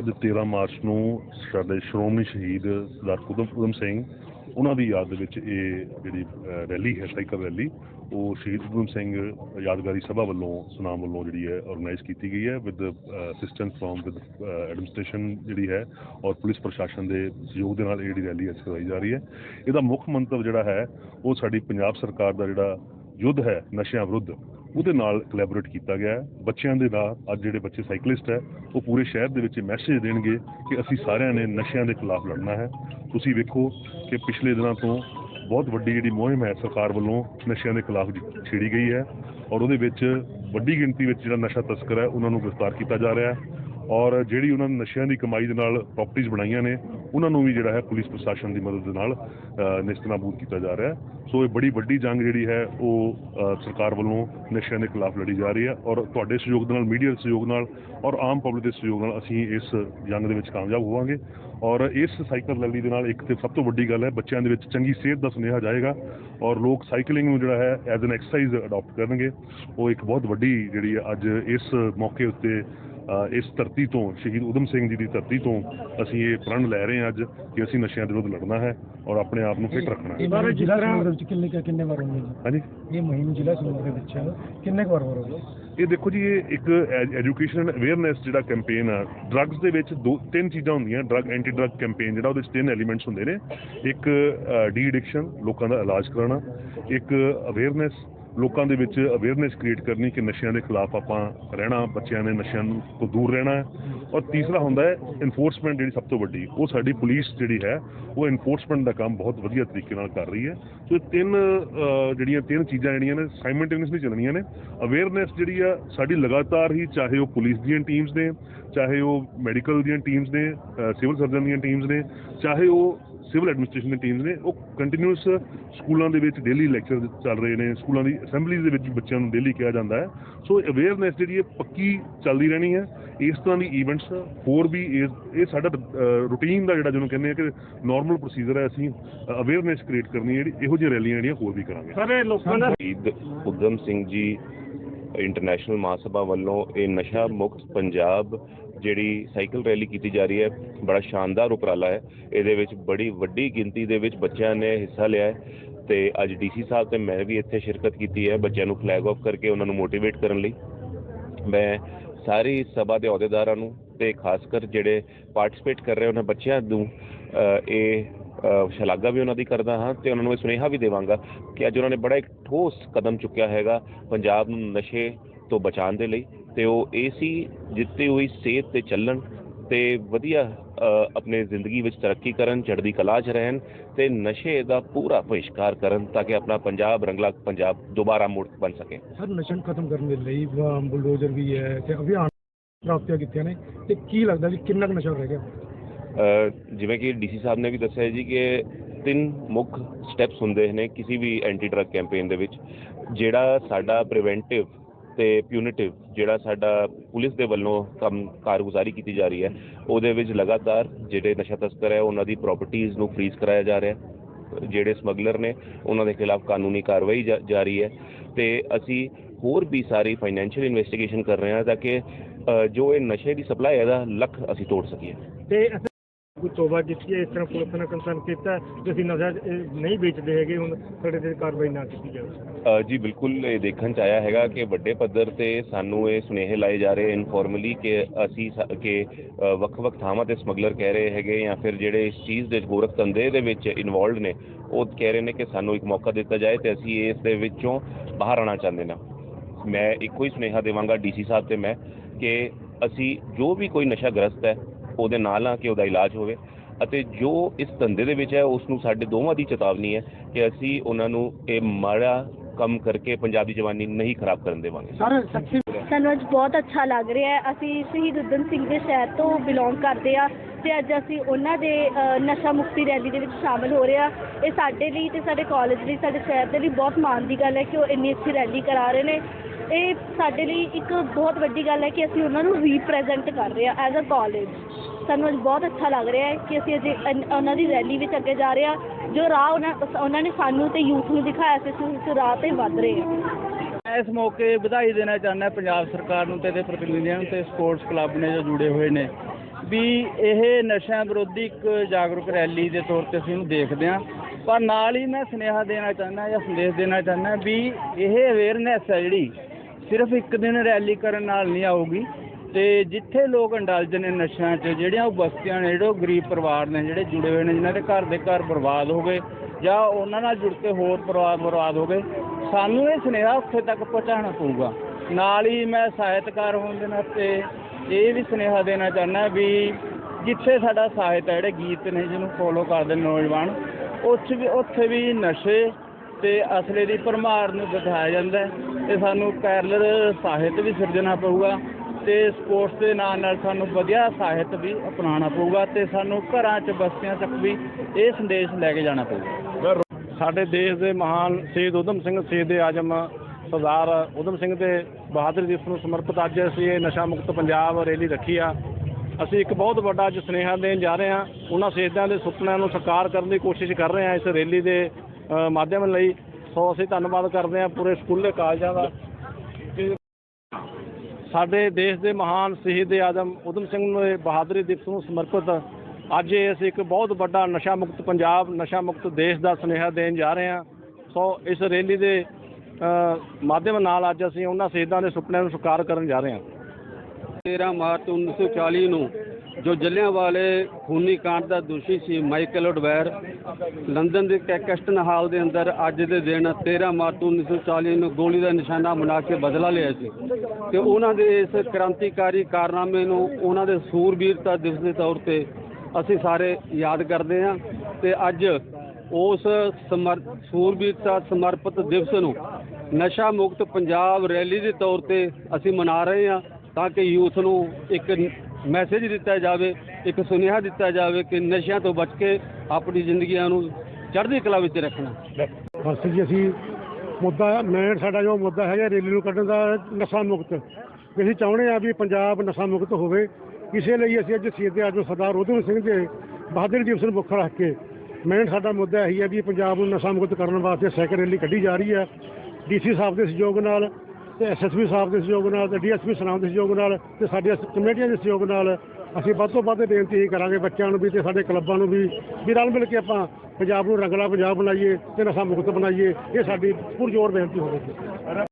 ਅੱਜ 13 ਮਾਰਚ ਨੂੰ ਸਾਡੇ ਸ਼੍ਰੋਮਣੀ ਸ਼ਹੀਦ ਸਰਦਾਰ ਉਦਮ ਉਦਮ ਸਿੰਘ, ਉਹਨਾਂ ਦੀ ਯਾਦ ਦੇ ਵਿੱਚ ਇਹ ਜਿਹੜੀ ਰੈਲੀ ਹੈ, ਸਾਈਕਲ ਰੈਲੀ, ਉਹ ਸ਼ਹੀਦ ਉਦਮ ਸਿੰਘ ਯਾਦਗਾਰੀ ਸਭਾ ਵੱਲੋਂ, ਸੁਨਾਮ ਵੱਲੋਂ ਜਿਹੜੀ ਹੈ ਆਰਗੇਨਾਈਜ਼ ਕੀਤੀ ਗਈ ਹੈ with assistance from with administration ਜਿਹੜੀ ਹੈ ਔਰ ਪੁਲਿਸ ਪ੍ਰਸ਼ਾਸਨ ਦੇ ਸਹਿਯੋਗ ਦੇ ਨਾਲ ਇਹ ਜਿਹੜੀ ਰੈਲੀ ਅੱਜ ਕਰਵਾਈ ਜਾ ਰਹੀ ਹੈ। ਇਹਦਾ ਮੁੱਖ ਮੰਤਵ ਜਿਹੜਾ ਹੈ, ਉਹ ਸਾਡੀ ਪੰਜਾਬ ਸਰਕਾਰ ਦਾ ਜਿਹੜਾ ਯੁੱਧ ਹੈ, ਨਸ਼ਿਆਂ ਵਿਰੁੱਧ ਉਹਦੇ ਨਾਲ ਕੋਲੈਬੋਰੇਟ ਕੀਤਾ ਗਿਆ ਹੈ। ਬੱਚਿਆਂ ਦੇ ਨਾਲ ਅੱਜ ਜਿਹੜੇ ਬੱਚੇ ਸਾਈਕਲਿਸਟ ਹੈ, ਉਹ ਪੂਰੇ ਸ਼ਹਿਰ ਦੇ ਵਿੱਚ ਮੈਸੇਜ ਦੇਣਗੇ ਕਿ ਅਸੀਂ ਸਾਰਿਆਂ ਨੇ ਨਸ਼ਿਆਂ ਦੇ ਖਿਲਾਫ ਲੜਨਾ ਹੈ। ਤੁਸੀਂ ਵੇਖੋ ਕਿ ਪਿਛਲੇ ਦਿਨਾਂ ਤੋਂ ਬਹੁਤ ਵੱਡੀ ਜਿਹੜੀ ਮੁਹਿੰਮ ਹੈ ਸਰਕਾਰ ਵੱਲੋਂ ਨਸ਼ਿਆਂ ਦੇ ਖਿਲਾਫ ਛੇੜੀ ਗਈ ਹੈ। ਔਰ ਉਹਦੇ ਵਿੱਚ ਵੱਡੀ ਗਿਣਤੀ ਵਿੱਚ ਜਿਹੜਾ ਨਸ਼ਾ ਤਸਕਰ ਹੈ, ਉਹਨਾਂ ਨੂੰ ਗ੍ਰਿਫਤਾਰ ਕੀਤਾ ਜਾ ਰਿਹਾ ਹੈ। ਔਰ ਜਿਹੜੀ ਉਹਨਾਂ ਨੇ ਨਸ਼ਿਆਂ ਦੀ ਕਮਾਈ ਦੇ ਨਾਲ ਪ੍ਰਾਪਰਟੀਆਂ ਬਣਾਈਆਂ ਨੇ ਉਹਨਾਂ ਨੂੰ ਵੀ ਜਿਹੜਾ ਹੈ ਪੁਲਿਸ ਪ੍ਰਸ਼ਾਸਨ ਦੀ ਮਦਦ ਦੇ ਨਾਲ ਅ, ਕੀਤਾ ਜਾ ਰਿਹਾ ਹੈ। ਸੋ ਇਹ ਬੜੀ ਵੱਡੀ ਜੰਗ ਜਿਹੜੀ ਹੈ ਉਹ ਸਰਕਾਰ ਵੱਲੋਂ ਨਸ਼ਿਆਂ ਦੇ ਖਿਲਾਫ ਲੜੀ ਜਾ ਰਹੀ ਹੈ ਔਰ ਤੁਹਾਡੇ ਸਹਿਯੋਗ ਦੇ ਨਾਲ ਮੀਡੀਆ ਦੇ ਸਹਿਯੋਗ ਨਾਲ ਔਰ ਆਮ ਪਬਲਿਕ ਦੇ ਸਹਿਯੋਗ ਨਾਲ ਅਸੀਂ ਇਸ ਜੰਗ ਦੇ ਵਿੱਚ ਕਾਮਯਾਬ ਹੋਵਾਂਗੇ। ਔਰ ਇਸ ਸਾਈਕਲ ਰੈਲੀ ਦੇ ਨਾਲ ਇੱਕ ਤੇ ਸਭ ਤੋਂ ਵੱਡੀ ਗੱਲ ਹੈ ਬੱਚਿਆਂ ਦੇ ਵਿੱਚ ਚੰਗੀ ਸਿਹਤ ਦਾ ਸੁਨੇਹਾ ਜਾਏਗਾ ਔਰ ਲੋਕ ਸਾਈਕਲਿੰਗ ਨੂੰ ਜਿਹੜਾ ਹੈ ਐਜ਼ ਐਨ ਐਕਸਰਸਾਈਜ਼ ਅਡਾਪਟ ਕਰਨਗੇ। ਉਹ ਇੱਕ ਬਹੁਤ ਵੱਡੀ ਜਿਹੜੀ ਹੈ ਅੱਜ ਇਸ ਮੌਕੇ ਉੱਤੇ ਇਸ ਧਰਤੀ ਤੋਂ ਸ਼ਹੀਦ ਉਦਮ ਸਿੰਘ ਜੀ ਦੀ ਧਰਤੀ ਤੋਂ ਅਸੀਂ ਇਹ ਪ੍ਰਣ ਲੈ ਰਹੇ ਹਾਂ ਅੱਜ ਕਿ ਅਸੀਂ ਨਸ਼ਿਆਂ ਦੇ ਵਿਰੁੱਧ ਲੜਨਾ ਹੈ ਔਰ ਆਪਣੇ ਆਪ ਨੂੰ ਫਿੱਟ ਰੱਖਣਾ ਹੈ। ਇਹ ਜ਼ਿਲ੍ਹਾ ਸਮੂਹ ਦੇ ਵਿੱਚ ਕਿੰਨੇ ਕੁ- ਕਿੰਨੇ ਵਾਰ ਹੋਣੀ ਹੈ ਹਾਂਜੀ? ਇਹ ਮੁਹਿੰਮ ਜ਼ਿਲ੍ਹਾ ਸਮੂਹ ਦੇ ਵਿੱਚ ਕਿੰਨੇ ਕੁ ਵਾਰ ਹੋ ਰਹੀ ਹੈ ਇਹ ਦੇਖੋ ਜੀ ਇਹ ਇੱਕ ਐਜੂਕੇਸ਼ਨ ਅਵੇਅਰਨੈਸ ਜਿਹੜਾ ਕੈਂਪੇਨ ਆ ਡਰੱਗਸ ਦੇ ਵਿੱਚ ਦੋ ਤਿੰਨ ਚੀਜ਼ਾਂ ਹੁੰਦੀਆਂ ਡਰੱਗ ਐਂਟੀ ਡਰੱਗ ਕੈਂਪੇਨ ਜਿਹੜਾ ਉਹਦੇ ਵਿੱਚ ਤਿੰਨ ਐਲੀਮੈਂਟਸ ਹੁੰਦੇ ਨੇ। ਇੱਕ ਡੀ ਐਡਿਕਸ਼ਨ ਲੋਕਾਂ ਦਾ ਇਲਾਜ ਕਰਾਉਣਾ। ਇੱਕ ਅਵੇਅਰਨੈਸ ਲੋਕਾਂ ਦੇ ਵਿੱਚ ਅਵੇਅਰਨੈਸ ਕ੍ਰੀਏਟ ਕਰਨੀ ਕਿ ਨਸ਼ਿਆਂ ਦੇ ਖਿਲਾਫ ਆਪਾਂ ਰਹਿਣਾ, ਬੱਚਿਆਂ ਨੇ ਨਸ਼ਿਆਂ ਤੋਂ ਦੂਰ ਰਹਿਣਾ ਔਰ ਤੀਸਰਾ ਹੁੰਦਾ ਹੈ ਇਨਫੋਰਸਮੈਂਟ ਜਿਹੜੀ ਸਭ ਤੋਂ ਵੱਡੀ, ਉਹ ਸਾਡੀ ਪੁਲਿਸ ਜਿਹੜੀ ਹੈ, ਉਹ ਇਨਫੋਰਸਮੈਂਟ ਦਾ ਕੰਮ ਬਹੁਤ ਵਧੀਆ ਤਰੀਕੇ ਨਾਲ ਕਰ ਰਹੀ ਹੈ। ਸੋ ਇਹ ਤਿੰਨ ਜਿਹੜੀਆਂ ਤਿੰਨ ਚੀਜ਼ਾਂ ਜਿਹੜੀਆਂ ਨੇ ਸਾਈਮਲਟੇਨੀਅਸਲੀ ਚੱਲਣੀਆਂ ਨੇ। ਅਵੇਅਰਨੈਸ ਜਿਹੜੀ ਆ, ਸਾਡੀ ਲਗਾਤਾਰ ਹੀ, ਚਾਹੇ ਉਹ ਪੁਲਿਸ ਦੀਆਂ ਟੀਮਸ ਨੇ, ਚਾਹੇ ਉਹ ਮੈਡੀਕਲ ਦੀਆਂ ਟੀਮਸ ਨੇ ਸਿਵਲ ਸਰਜਨ ਦੀਆਂ ਟੀਮਸ ਨੇ, ਚਾਹੇ ਉਹ ਸਿਵਲ ਐਡਮਿਨਿਸਟ੍ਰੇਸ਼ਨ ਦੀ ਟੀਮਸ ਨੇ ਉਹ ਕੰਟੀਨਿਊਸ ਸਕੂਲਾਂ ਦੇ ਵਿੱਚ ਡੇਲੀ ਲੈਕਚਰ ਚੱਲ ਰਹੇ ਨੇ ਸਕੂਲਾਂ ਦੀ ਅਸੈਂਬਲੀਜ਼ ਦੇ ਵਿੱਚ ਬੱਚਿਆਂ ਨੂੰ ਡੇਲੀ ਕਿਹਾ ਜਾਂਦਾ ਹੈ। ਸੋ ਅਵੇਅਰਨੈਸ ਜਿਹੜੀ ਹੈ ਪੱਕੀ ਚੱਲਦੀ ਰਹਿਣੀ ਹੈ। ਇਸ ਤਰ੍ਹਾਂ ਦੀ ਇਵੈਂਟਸ ਹੋਰ ਵੀ ਇਹ ਸਾਡਾ ਰੂਟੀਨ ਦਾ ਜਿਹੜਾ ਜਿਹਨੂੰ ਕਹਿੰਦੇ ਆ ਕਿ ਨਾਰਮਲ ਪ੍ਰੋਸੀਜਰ ਹੈ ਅਸੀਂ ਅਵੇਅਰਨੈਸ ਕ੍ਰੀਏਟ ਕਰਨੀ ਹੈ ਜਿਹੜੀ ਇਹੋ ਜਿਹੀਆਂ ਰੈਲੀਆਂ ਜਿਹੜੀਆਂ ਹੋਰ ਵੀ ਕਰਾਂਗੇ। ਸਾਰੇ ਲੋਕਾਂ ਦਾ ਸ਼ਹੀਦ ਉਦਮ ਸਿੰਘ ਜੀ ਇੰਟਰਨੈਸ਼ਨਲ ਮਹਾਸਭਾ ਵੱਲੋਂ ਇਹ ਨਸ਼ਾ ਮੁਕਤ ਪੰਜਾਬ ਜਿਹੜੀ ਸਾਈਕਲ ਰੈਲੀ ਕੀਤੀ ਜਾ ਰਹੀ ਹੈ, ਬੜਾ ਸ਼ਾਨਦਾਰ ਉਪਰਾਲਾ ਹੈ। ਇਹਦੇ ਵਿੱਚ ਬੜੀ ਵੱਡੀ ਗਿਣਤੀ ਦੇ ਵਿੱਚ ਬੱਚਿਆਂ ਨੇ ਹਿੱਸਾ ਲਿਆ ਹੈ ਤੇ ਅੱਜ ਡੀਸੀ ਸਾਹਿਬ ਤੇ ਮੈਂ ਵੀ ਇੱਥੇ ਸ਼ਿਰਕਤ ਕੀਤੀ ਹੈ, ਬੱਚਿਆਂ ਨੂੰ ਫਲੈਗ ਆਫ ਕਰਕੇ ਉਹਨਾਂ ਨੂੰ ਮੋਟੀਵੇਟ ਕਰਨ ਲਈ। ਮੈਂ ਸਾਰੀ ਸਭਾ ਦੇ ਅਹੁਦੇਦਾਰਾਂ ਨੂੰ ਤੇ ਖਾਸ ਕਰ ਜਿਹੜੇ ਪਾਰਟਿਸਿਪੇਟ ਕਰ ਰਹੇ ਉਹਨਾਂ ਬੱਚਿਆਂ ਨੂੰ ਇਹ ਸ਼ਲਾਘਾ ਵੀ ਉਹਨਾਂ ਦੀ ਕਰਦਾ ਹਾਂ ਤੇ ਉਹਨਾਂ ਨੂੰ ਇਹ ਸੁਨੇਹਾ ਵੀ ਦੇਵਾਂਗਾ ਕਿ ਅੱਜ ਉਹਨਾਂ ਨੇ ਬੜਾ ਇੱਕ ਠੋਸ ਕਦਮ ਚੁੱਕਿਆ ਹੈਗਾ ਪੰਜਾਬ ਨੂੰ ਨਸ਼ੇ ਤੋਂ ਬਚਾਉਣ ਦੇ ਲਈ। ਤੇ ਉਹ ਏਸੀ ਜਿੱਤੀ ਹੋਈ ਸਿਹਤ ਤੇ ਚੱਲਣ ਤੇ ਵਧੀਆ ਆਪਣੇ ਜ਼ਿੰਦਗੀ ਵਿੱਚ ਤਰੱਕੀ ਕਰਨ ਚੜ੍ਹਦੀ ਕਲਾ 'ਚ ਰਹਿਣ ਤੇ ਨਸ਼ੇ ਦਾ ਪੂਰਾ ਬਹਿਸ਼ਕਾਰ ਕਰਨ ਤਾਂ ਕਿ ਆਪਣਾ ਪੰਜਾਬ ਰੰਗਲਾ ਪੰਜਾਬ ਦੁਬਾਰਾ ਮੁੜ ਬਣ ਸਕੇ। ਸਰ ਨਸ਼ਾ ਖਤਮ ਕਰਨ ਦੇ ਲਈ ਬੁਲਡੋਜ਼ਰ ਵੀ ਹੈ ਤੇ ਅਭਿਆਨ ਪ੍ਰਾਪਤੀਆਂ ਕੀਤੀਆਂ ਨੇ ਤੇ ਕੀ ਲੱਗਦਾ ਵੀ ਕਿੰਨਾ ਕੁ ਨਸ਼ਾ ਰਹਿ ਗਿਆ? ਜਿਵੇਂ ਕਿ ਡੀਸੀ ਸਾਹਿਬ ਨੇ ਵੀ ਦੱਸਿਆ ਜੀ ਕਿ ਤਿੰਨ ਮੁੱਖ ਸਟੈਪਸ ਹੁੰਦੇ ਨੇ ਕਿਸੇ ਵੀ ਐਂਟੀ ਡਰੱਗ ਕੈਂਪੇਨ ਦੇ ਵਿੱਚ ਜਿਹੜਾ ਸਾਡਾ ਪ੍ਰੀਵੈਂਟਿਵ ਤੇ ਪਿਊਨਿਟਿਵ ਜਿਹੜਾ ਸਾਡਾ ਪੁਲਿਸ ਦੇ ਵੱਲੋਂ ਕੰਮ ਕਾਰਗੁਜ਼ਾਰੀ ਕੀਤੀ ਜਾ ਰਹੀ ਹੈ, ਉਹਦੇ ਵਿੱਚ ਲਗਾਤਾਰ ਜਿਹੜੇ ਨਸ਼ਾ ਤਸਕਰ ਹੈ, ਉਹਨਾਂ ਦੀ ਪ੍ਰਾਪਰਟੀਆਂ ਨੂੰ ਫ੍ਰੀਜ਼ ਕਰਾਇਆ ਜਾ ਰਿਹਾ ਹੈ। ਜਿਹੜੇ ਸਮਗਲਰ ਨੇ, ਉਹਨਾਂ ਦੇ ਖਿਲਾਫ ਕਾਨੂੰਨੀ ਕਾਰਵਾਈ ਜਾ- ਜਾਰੀ ਹੈ। ਤੇ ਅਸੀਂ ਹੋਰ ਵੀ ਸਾਰੀ ਫਾਈਨੈਂਸ਼ੀਅਲ ਇਨਵੈਸਟੀਗੇਸ਼ਨ ਕਰ ਰਹੇ ਹਾਂ ਤਾਂ ਕਿ ਜੋ ਇਹ ਨਸ਼ੇ ਦੀ ਸਪਲਾਈ ਹੈ ਦਾ ਲੱਖ ਅਸੀਂ ਤੋੜ ਸਕੀਏ। ਤੇ ਕੋਈ ਤੋਬਾ ਕੀਤੀ ਹੈ ਇਸ ਤਰ੍ਹਾਂ ਪੁਲਿਸ ਨੇ ਕੰਸਰਨ ਕੀਤਾ ਕਿ ਅਸੀਂ ਨਸ਼ਾ ਨਹੀਂ ਵੇਚਦੇ ਹੈਗੇ, ਹੁਣ ਸਾਡੇ ਤੇ ਕਾਰਵਾਈ ਨਾ ਕੀਤੀ ਜਾਵੇ। ਜੀ, ਬਿਲਕੁਲ ਇਹ ਦੇਖਣ ਚ ਆਇਆ ਹੈਗਾ ਕਿ ਵੱਡੇ ਪੱਧਰ ਤੇ ਸਾਨੂੰ ਇਹ ਸੁਨੇਹੇ ਲਾਏ ਜਾ ਰਹੇ ਇਨਫੋਰਮਲੀ ਕਿ ਅਸੀਂ ਕਿ ਵੱਖ-ਵੱਖ ਥਾਵਾਂ ਤੇ ਸਮਗਲਰ ਕਹਿ ਰਹੇ ਹੈਗੇ ਜਾਂ ਫਿਰ ਜਿਹੜੇ ਇਸ ਚੀਜ਼ ਦੇ ਗੋਰਖ ਧੰਦੇ ਦੇ ਵਿੱਚ ਇਨਵੋਲਡ ਨੇ, ਉਹ ਕਹਿ ਰਹੇ ਨੇ ਕਿ ਸਾਨੂੰ ਇੱਕ ਮੌਕਾ ਦਿੱਤਾ ਜਾਏ ਤੇ ਅਸੀਂ ਇਸ ਦੇ ਵਿੱਚੋਂ ਬਾਹਰ ਆਉਣਾ ਚਾਹੁੰਦੇ ਨਾ। ਮੈਂ ਇੱਕੋ ਹੀ ਸੁਨੇਹਾ ਦੇਵਾਂਗਾ ਡੀਸੀ ਸਾਹਿਬ ਤੇ ਮੈਂ ਕਿ ਅਸੀਂ ਜੋ ਵੀ ਕੋਈ ਨਸ਼ਾ ਗ੍ਰਸਤ ਹੈ ਉਹਦੇ ਨਾਲ ਆ ਕਿ ਉਹਦਾ ਇਲਾਜ ਹੋਵੇ। ਅਤੇ ਜੋ ਇਸ ਧੰਦੇ ਦੇ ਵਿੱਚ ਹੈ ਉਸ ਨੂੰ ਸਾਡੇ ਦੋਵਾਂ ਦੀ ਚੇਤਾਵਨੀ ਹੈ ਕਿ ਅਸੀਂ ਉਹਨਾਂ ਨੂੰ ਇਹ ਮਾੜਾ ਕੰਮ ਕਰਕੇ ਪੰਜਾਬ ਦੀ ਜਵਾਨੀ ਨਹੀਂ ਖਰਾਬ ਕਰਨ ਦੇਵਾਂਗੇ। ਸਰ ਸੱਚੀ ਸਾਨੂੰ ਅੱਜ ਬਹੁਤ ਅੱਛਾ ਲੱਗ ਰਿਹਾ ਹੈ। ਅਸੀਂ ਸ਼ਹੀਦ ਉਦਮ ਸਿੰਘ ਦੇ ਸ਼ਹਿਰ ਤੋਂ ਬਿਲੋਂਗ ਕਰਦੇ ਆ ਤੇ ਅੱਜ ਅਸੀਂ ਉਹਨਾਂ ਦੇ ਅ, ਨਸ਼ਾ ਮੁਕਤੀ ਰੈਲੀ ਦੇ ਵਿੱਚ ਸ਼ਾਮਲ ਹੋ ਰਹੇ ਆ ਇਹ ਸਾਡੇ ਲਈ ਤੇ ਸਾਡੇ ਕਾਲਜ ਲਈ ਸਾਡੇ ਸ਼ਹਿਰ ਦੇ ਲਈ ਬਹੁਤ ਮਾਣ ਦੀ ਗੱਲ ਹੈ ਕਿ ਉਹ ਇੰਨੀ ਅੱਛੀ ਰੈਲੀ ਕਰਾ ਰਹੇ ਨੇ। ਇਹ ਸਾਡੇ ਲਈ ਇੱਕ ਬਹੁਤ ਵੱਡੀ ਗੱਲ ਹੈ ਕਿ ਅਸੀਂ ਉਹਨਾਂ ਨੂੰ ਰੀਪਰੈਜ਼ੈਂਟ ਕਰ ਰਹੇ ਆ ਐਜ਼ ਅ ਕਾਲਜ ਸਾਨੂੰ ਅੱਜ ਬਹੁਤ ਅੱਛਾ ਲੱਗ ਰਿਹਾ ਹੈ ਕਿ ਅਸੀਂ ਅਜੇ ਇਨ- ਉਹਨਾਂ ਦੀ ਰੈਲੀ ਵਿੱਚ ਅੱਗੇ ਜਾ ਰਹੇ ਹਾਂ, ਜੋ ਰਾਹ ਉਹਨਾਂ ਉਹਨਾਂ ਨੇ ਸਾਨੂੰ ਤੇ ਯੂਥ ਨੂੰ ਦਿਖਾਇਆ ਸੀ, ਅਸੀਂ ਉਸ ਰਾਹ ਤੇ ਵੱਧ ਰਹੇ ਹਾਂ। ਇਸ ਮੌਕੇ ਵਧਾਈ ਦੇਣਾ ਚਾਹੁੰਦਾ ਪੰਜਾਬ ਸਰਕਾਰ ਨੂੰ ਤੇ ਇਹਦੇ ਪ੍ਰਤੀਨਿਧੀਆਂ ਨੂੰ ਤੇ ਸਪੋਰਟਸ ਕਲੱਬ ਨੇ ਜੋ ਜੁੜੇ ਹੋਏ ਨੇ ਵੀ ਇਹ ਨਸ਼ਿਆਂ ਵਿਰੋਧੀ ਇੱਕ ਜਾਗਰੂਕ ਰੈਲੀ ਦੇ ਤੌਰ ਤੇ ਅਸੀਂ ਇਹਨੂੰ ਦੇਖਦੇ ਹਾਂ। ਪਰ ਨਾਲ ਹੀ ਮੈਂ ਸੁਨੇਹਾ ਦੇਣਾ ਚਾਹੁੰਦਾ ਜਾਂ ਸੰਦੇਸ਼ ਦੇਣਾ ਚਾਹੁੰਦਾ ਵੀ ਇਹ ਅਵੇਅਰਨੈਸ ਹੈ ਜਿਹੜੀ, ਸਿਰਫ ਇੱਕ ਦਿਨ ਰੈਲੀ ਕਰਨ ਨਾਲ ਨਹੀਂ ਆਊਗੀ। ਤੇ ਜਿੱਥੇ ਲੋਕ ਇੰਡਲਜ ਨੇ ਨਸ਼ਿਆਂ 'ਚ, ਜਿਹੜੀਆਂ ਉਹ ਬਸਤੀਆਂ ਨੇ, ਜਿਹੜੇ ਉਹ ਗਰੀਬ ਪਰਿਵਾਰ ਨੇ, ਜਿਹੜੇ ਜੁੜੇ ਹੋਏ ਨੇ, ਜਿਨ੍ਹਾਂ ਦੇ ਘਰ ਦੇ ਘਰ ਬਰਬਾਦ ਹੋ ਗਏ ਜਾਂ ਉਹਨਾਂ ਨਾਲ ਜੁੜ ਕੇ ਹੋਰ ਪਰਿਵਾਰ ਬਰਬਾਦ ਹੋ ਗਏ, ਸਾਨੂੰ ਇਹ ਸੁਨੇਹਾ ਉੱਥੇ ਤੱਕ ਪਹੁੰਚਾਉਣਾ ਪਊਗਾ। ਨਾਲ ਹੀ ਮੈਂ ਸਾਹਿਤਕਾਰ ਹੋਣ ਦੇ ਨਾਤੇ ਇਹ ਵੀ ਸੁਨੇਹਾ ਦੇਣਾ ਚਾਹੁੰਦਾ ਵੀ ਜਿੱਥੇ ਸਾਡਾ ਸਾਹਿਤ ਹੈ, ਜਿਹੜੇ ਗੀਤ ਨੇ ਜਿਹਨੂੰ ਫੋਲੋ ਕਰਦੇ ਨੇ ਨੌਜਵਾਨ ਉੱਥੇ ਵੀ ਉੱਥੇ ਵੀ ਨਸ਼ੇ ਤੇ ਅਸਲੇ ਦੀ ਭਰਮਾਰ ਨੂੰ ਦਿਖਾਇਆ ਜਾਂਦਾ ਹੈ ਤੇ ਸਾਨੂੰ ਪੈਰਲਰ ਸਾਹਿਤ ਵੀ ਸਿਰਜਣਾ ਪਊਗਾ। ਤੇ ਸਪੋਰਟਸ ਦੇ ਨਾਲ ਨਾਲ ਸਾਨੂੰ ਵਧੀਆ ਸਾਹਿਤ ਵੀ ਅਪਣਾਉਣਾ ਪਊਗਾ ਤੇ ਸਾਨੂੰ ਘਰਾਂ 'ਚ ਬਸਤੀਆਂ ਤੱਕ ਵੀ ਇਹ ਸੰਦੇਸ਼ ਲੈ ਕੇ ਜਾਣਾ ਪਊਗਾ। ਸਾਡੇ ਦੇਸ਼ ਦੇ ਮਹਾਨ ਸ਼ਹੀਦ ਊਧਮ ਸਿੰਘ, ਸ਼ਹੀਦ ਆਜਮ ਸਰਦਾਰ ਊਧਮ ਸਿੰਘ ਦੇ ਬਹਾਦਰ ਦਿਵਸ ਨੂੰ ਸਮਰਪਿਤ ਅੱਜ ਅਸੀਂ ਇਹ ਨਸ਼ਾ ਮੁਕਤ ਪੰਜਾਬ ਰੈਲੀ ਰੱਖੀ ਆ। ਅਸੀਂ ਇੱਕ ਬਹੁਤ ਵੱਡਾ ਅੱਜ ਸੁਨੇਹਾ ਦੇਣ ਜਾ ਰਹੇ ਹਾਂ। ਉਹਨਾਂ ਸ਼ਹੀਦਾਂ ਦੇ ਸੁਪਨਿਆਂ ਨੂੰ ਸਾਕਾਰ ਕਰਨ ਦੀ ਕੋਸ਼ਿਸ਼ ਕਰ ਰਹੇ ਹਾਂ ਇਸ ਰੈਲੀ ਦੇ ਮਾਧਿਅਮ ਲਈ। ਸੋ ਅਸੀਂ ਧੰਨਵਾਦ ਕਰਦੇ ਹਾਂ ਪੂਰੇ ਸਕੂਲੇ, ਕਾਲਜਾਂ ਦਾ। ਸਾਡੇ ਦੇਸ਼ ਦੇ ਮਹਾਨ ਸ਼ਹੀਦ ਆਜਮ ਊਧਮ ਸਿੰਘ ਦੇ ਬਹਾਦਰੀ ਦਿਵਸ ਨੂੰ ਸਮਰਪਿਤ ਅੱਜ ਇਹ ਅਸੀਂ ਇੱਕ ਬਹੁਤ ਵੱਡਾ ਨਸ਼ਾ ਮੁਕਤ ਪੰਜਾਬ, ਨਸ਼ਾ ਮੁਕਤ ਦੇਸ਼ ਦਾ ਸੁਨੇਹਾ ਦੇਣ ਜਾ ਰਹੇ ਹਾਂ। ਸੋ ਇਸ ਰੈਲੀ ਦੇ ਮਾਧਿਅਮ ਨਾਲ ਅੱਜ ਅਸੀਂ ਉਹਨਾਂ ਸ਼ਹੀਦਾਂ ਦੇ ਸੁਪਨਿਆਂ ਨੂੰ ਸਾਕਾਰ ਕਰਨ ਜਾ ਰਹੇ ਹਾਂ। 13 ਮਾਰਚ 1940 ਨੂੰ ਜੋ ਜਲਿਆਂਵਾਲੇ ਖੂਨੀ ਕਾਂਡ ਦਾ ਦੋਸ਼ੀ ਸੀ ਮਾਈਕਲ ਓਡਵੈਰ ਲੰਡਨ ਦੇ ਕੈਕਸਟਨ ਹਾਲ ਦੇ ਅੰਦਰ ਅੱਜ ਦੇ ਦਿਨ 13 ਮਾਰਚ 1940 ਨੂੰ ਗੋਲੀ ਦਾ ਨਿਸ਼ਾਨਾ ਬਣਾ ਕੇ ਬਦਲਾ ਲਿਆ ਸੀ ਤੇ ਉਹਨਾਂ ਦੇ ਇਸ ਕ੍ਰਾਂਤੀਕਾਰੀ ਕਾਰਨਾਮੇ ਨੂੰ ਉਹਨਾਂ ਦੇ ਸੂਰਬੀਰਤਾ ਦਿਵਸ ਦੇ ਤੌਰ ਤੇ ਅਸੀਂ ਸਾਰੇ ਯਾਦ ਕਰਦੇ ਹਾਂ ਤੇ ਅੱਜ ਉਸ ਸਮਰ, ਸੂਰਬੀਰਤਾ ਸਮਰਪਿਤ ਦਿਵਸ ਨੂੰ ਨਸ਼ਾ ਮੁਕਤ ਪੰਜਾਬ ਰੈਲੀ ਦੇ ਤੌਰ ਤੇ ਅਸੀਂ ਮਨਾ ਰਹੇ ਹਾਂ ਤਾਂ ਕਿ ਯੂਥ ਨੂੰ ਇੱਕ ਮੈਸੇਜ ਦਿੱਤਾ ਜਾਵੇ, ਇੱਕ ਸੁਨੇਹਾ ਦਿੱਤਾ ਜਾਵੇ ਕਿ ਨਸ਼ਿਆਂ ਤੋਂ ਬਚ ਕੇ ਆਪਣੀ ਜ਼ਿੰਦਗੀਆਂ ਨੂੰ ਚੜ੍ਹਦੀ ਕਲਾ ਵਿੱਚ ਰੱਖਣਾ। ਬਸ ਜੀ, ਅਸੀਂ ਮੁੱਦਾ ਮੇਨ ਸਾਡਾ ਜੋ ਮੁੱਦਾ ਹੈਗਾ ਰੈਲੀ ਨੂੰ ਕੱਢਣ ਦਾ ਨਸ਼ਾ ਮੁਕਤ। ਵੀ ਅਸੀਂ ਚਾਹੁੰਦੇ ਆ ਵੀ ਪੰਜਾਬ ਨਸ਼ਾ ਮੁਕਤ ਹੋਵੇ। ਇਸੇ ਲਈ ਅਸੀਂ ਅੱਜ ਸ਼ਹੀਦ ਆਜਮ ਸਰਦਾਰ ਉਧਮ ਸਿੰਘ ਦੇ ਬਹਾਦਰ ਦਿਵਸ ਨੂੰ ਮੁੱਖ ਰੱਖ ਕੇ ਮੇਨ ਸਾਡਾ ਮੁੱਦਾ ਇਹੀ ਹੈ ਵੀ ਪੰਜਾਬ ਨੂੰ ਨਸ਼ਾ ਮੁਕਤ ਕਰਨ ਵਾਸਤੇ ਸਾਈਕਲ ਰੈਲੀ ਕੱਢੀ ਜਾ ਰਹੀ ਹੈ। ਡੀਸੀ ਸਾਹਿਬ ਦੇ ਸਹਿਯੋਗ ਨਾਲ ਤੇ ਐਸਐਸਪੀ ਸਾਹਿਬ ਦੇ ਸਹਿਯੋਗ ਨਾਲ ਤੇ ਡੀਐਸਪੀ ਸਨਾਮ ਦੇ ਸਹਿਯੋਗ ਨਾਲ ਤੇ ਸਾਡੀਆਂ ਕਮੇਟੀਆਂ ਦੇ ਸਹਿਯੋਗ ਨਾਲ ਅਸੀਂ ਵੱਧ ਤੋਂ ਵੱਧ ਬੇਨਤੀ ਕਰਾਂਗੇ ਬੱਚਿਆਂ ਨੂੰ ਵੀ ਤੇ ਸਾਡੇ ਕਲੱਬਾਂ ਨੂੰ ਵੀ ਵੀ ਰਲ ਮਿਲ ਕੇ ਆਪਾਂ ਪੰਜਾਬ ਨੂੰ ਰੰਗਲਾ ਪੰਜਾਬ ਬਣਾਈਏ ਤੇ ਨਸ਼ਾ ਮੁਕਤ ਬਣਾਈਏ, ਇਹ ਸਾਡੀ ਪੁਰਜੋਰ ਬੇਨਤੀ ਹੋਵੇਗੀ।